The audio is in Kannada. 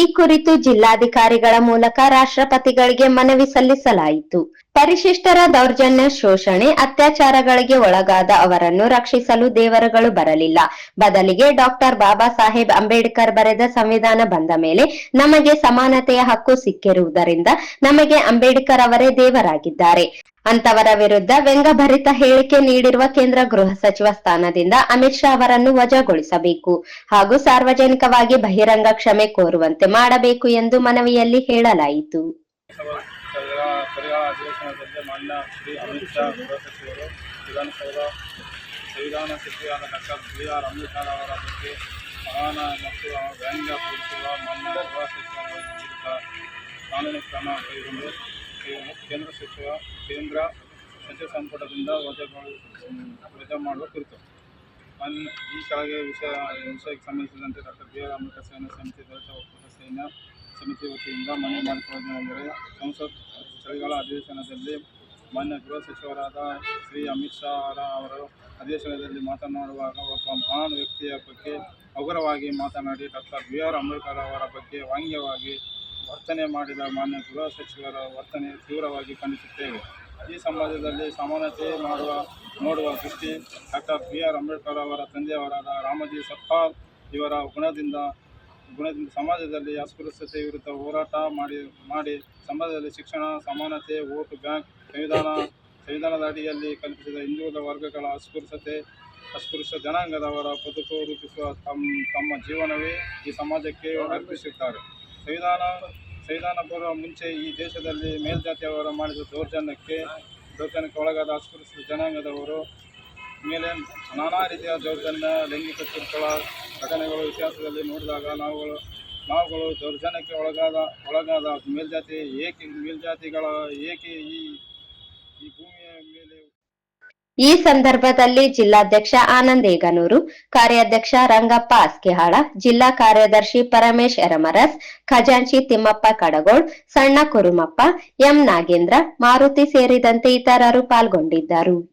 ಈ ಕುರಿತು ಜಿಲ್ಲಾಧಿಕಾರಿಗಳ ಮೂಲಕ ರಾಷ್ಟ್ರಪತಿಗಳಿಗೆ ಮನವಿ ಸಲ್ಲಿಸಲಾಯಿತು. ಪರಿಶಿಷ್ಟರ ದೌರ್ಜನ್ಯ ಶೋಷಣೆ, ಅತ್ಯಾಚಾರಗಳಿಗೆ ಒಳಗಾದ ಅವರನ್ನು ರಕ್ಷಿಸಲು ದೇವರುಗಳು ಬರಲಿಲ್ಲ. ಬದಲಿಗೆ ಡಾಕ್ಟರ್ ಬಾಬಾ ಸಾಹೇಬ್ ಅಂಬೇಡ್ಕರ್ ಬರೆದ ಸಂವಿಧಾನ ಬಂದ ಮೇಲೆ ನಮಗೆ ಸಮಾನತೆಯ ಹಕ್ಕು ಸಿಕ್ಕಿರುವುದರಿಂದ ನಮಗೆ ಅಂಬೇಡ್ಕರ್ ಅವರೇ ದೇವರಾಗಿದ್ದಾರೆ. ಅಂತವರ ವಿರುದ್ಧ ವ್ಯಂಗಭರಿತ ಹೇಳಿಕೆ ನೀಡಿರುವ ಕೇಂದ್ರ ಗೃಹ ಸಚಿವ ಸ್ಥಾನದಿಂದ ಅಮಿತ್ ಶಾ ಅವರನ್ನು ವಜಾಗೊಳಿಸಬೇಕು ಹಾಗೂ ಸಾರ್ವಜನಿಕವಾಗಿ ಬಹಿರಂಗ ಕ್ಷಮೆ ಕೋರುವಂತೆ ಮಾಡಬೇಕು ಎಂದು ಮನವಿಯಲ್ಲಿ ಹೇಳಲಾಯಿತು. ಸಂವಿಧಾನ ಸಚಿವರಾದ ಡಾಕ್ಟರ್ ಬಿ ಆರ್ ಅಂಬೇಡ್ಕರ್ ಅವರ ಬಗ್ಗೆ ಸಮಾನ ಮತ್ತು ವ್ಯಂಗ್ಯ ಪೂರಿಸುವ ಮಾನ್ಯ ಗೃಹ ಸಚಿವರ ವಿರುದ್ಧ ಕಾನೂನು ಕ್ರಮ ಕೈಗೊಂಡು ಕೇಂದ್ರ ಸಚಿವ ಕೇಂದ್ರ ಸಚಿವ ಸಂಪುಟದಿಂದ ವಜಾಗೊಳಿ ವಜಾ ಮಾಡುವ ಕುರಿತು. ಈ ಕೆಳಗೆ ವಿಷಯ ವಿಷಯಕ್ಕೆ ಸಂಬಂಧಿಸಿದಂತೆ ಡಾಕ್ಟರ್ ಬಿ ಆರ್ ಅಂಬೇಡ್ಕರ್ ಸೇನಾ ಸಮಿತಿ ದಲಿತ ಒಕ್ಕೂಟ ಸೇನಾ ಸಮಿತಿ ವತಿಯಿಂದ ಮನವಿ ಮಾಡಿಕೊಳ್ಳುವುದೇನೆಂದರೆ ಸಂಸತ್ ಚಳಿಗಾಲ ಅಧಿವೇಶನದಲ್ಲಿ ಮಾನ್ಯ ಗೃಹ ಸಚಿವರಾದ ಶ್ರೀ ಅಮಿತ್ ಶಾ ಅವರ ಅವರು ಅಧಿವೇಶನದಲ್ಲಿ ಮಾತನಾಡುವಾಗ ಒಬ್ಬ ಮಹಾನ್ ವ್ಯಕ್ತಿಯ ಬಗ್ಗೆ ಹಗುರವಾಗಿ ಮಾತನಾಡಿ ಡಾಕ್ಟರ್ ಬಿ ಆರ್ ಅಂಬೇಡ್ಕರ್ ಅವರ ಬಗ್ಗೆ ವ್ಯಂಗ್ಯವಾಗಿ ವರ್ತನೆ ಮಾಡಿದ ಮಾನ್ಯ ಗೃಹ ಸಚಿವರ ವರ್ತನೆ ತೀವ್ರವಾಗಿ ಖಂಡಿಸುತ್ತೇವೆ. ಈ ಸಮಾಜದಲ್ಲಿ ಸಮಾನತೆ ಮಾಡುವ, ನೋಡುವ ದೃಷ್ಟಿ ಡಾಕ್ಟರ್ ಬಿ ಆರ್ ಅಂಬೇಡ್ಕರ್ ಅವರ ತಂದೆಯವರಾದ ರಾಮಜಿ ಸತ್ಪಾಲ್ ಇವರ ಗುಣದಿಂದ ಗುಣದಿಂದ ಸಮಾಜದಲ್ಲಿ ಅಸ್ಪೃಶ್ಯತೆ ವಿರುದ್ಧ ಹೋರಾಟ ಮಾಡಿ ಮಾಡಿ ಸಮಾಜದಲ್ಲಿ ಶಿಕ್ಷಣ, ಸಮಾನತೆ, ವೋಟ್ ಬ್ಯಾಂಕ್, ಸಂವಿಧಾನ, ಸಂವಿಧಾನದ ಅಡಿಯಲ್ಲಿ ಕಲ್ಪಿಸಿದ ಹಿಂದುಳಿದ ವರ್ಗಗಳ ಅಸ್ಪೃಶ್ಯತೆ, ಅಸ್ಪೃಶ್ಯ ಜನಾಂಗದವರ ಬದುಕು ರೂಪಿಸುವ ತಮ್ಮ ಜೀವನವೇ ಈ ಸಮಾಜಕ್ಕೆ ಅರ್ಪಿಸಿದ್ದಾರೆ ಸಂವಿಧಾನ ಸಂವಿಧಾನ ಬರುವ ಮುಂಚೆ ಈ ದೇಶದಲ್ಲಿ ಮೇಲ್ಜಾತಿಯವರ ಮಾಡಿದ ದೌರ್ಜನ್ಯಕ್ಕೆ ದೌರ್ಜನ್ಯಕ್ಕೆ ಒಳಗಾದ ಅಸ್ಪೃಶ್ಯ ಜನಾಂಗದವರು ಮೇಲೆ ನಾನಾ ರೀತಿಯ ದೌರ್ಜನ್ಯ, ಲೈಂಗಿಕ ಕಿರುಕುಳ, ಘಟನೆಗಳು ಇತಿಹಾಸದಲ್ಲಿ ನೋಡಿದಾಗ ನಾವುಗಳು ನಾವುಗಳು ದೌರ್ಜನ್ಯಕ್ಕೆ ಒಳಗಾದ ಒಳಗಾದ ಮೇಲ್ಜಾತಿ ಏಕೆ ಮೇಲ್ಜಾತಿಗಳ ಏಕೆ ಈ ಈ ಭೂಮಿಯ ಮೇಲೆ ಈ ಸಂದರ್ಭದಲ್ಲಿ ಜಿಲ್ಲಾಧ್ಯಕ್ಷ ಆನಂದ್ ಏಗನೂರು, ಕಾರ್ಯಾಧ್ಯಕ್ಷ ರಂಗಪ್ಪ ಅಸ್ಕಿಹಾಳ, ಜಿಲ್ಲಾ ಕಾರ್ಯದರ್ಶಿ ಪರಮೇಶ್ ಎರಮರಸ್, ಖಜಾಂಚಿ ತಿಮ್ಮಪ್ಪ ಕಡಗೋಳ್, ಸಣ್ಣ ಕುರುಮಪ್ಪ, ಎಂ ನಾಗೇಂದ್ರ, ಮಾರುತಿ ಸೇರಿದಂತೆ ಇತರರು ಪಾಲ್ಗೊಂಡಿದ್ದರು.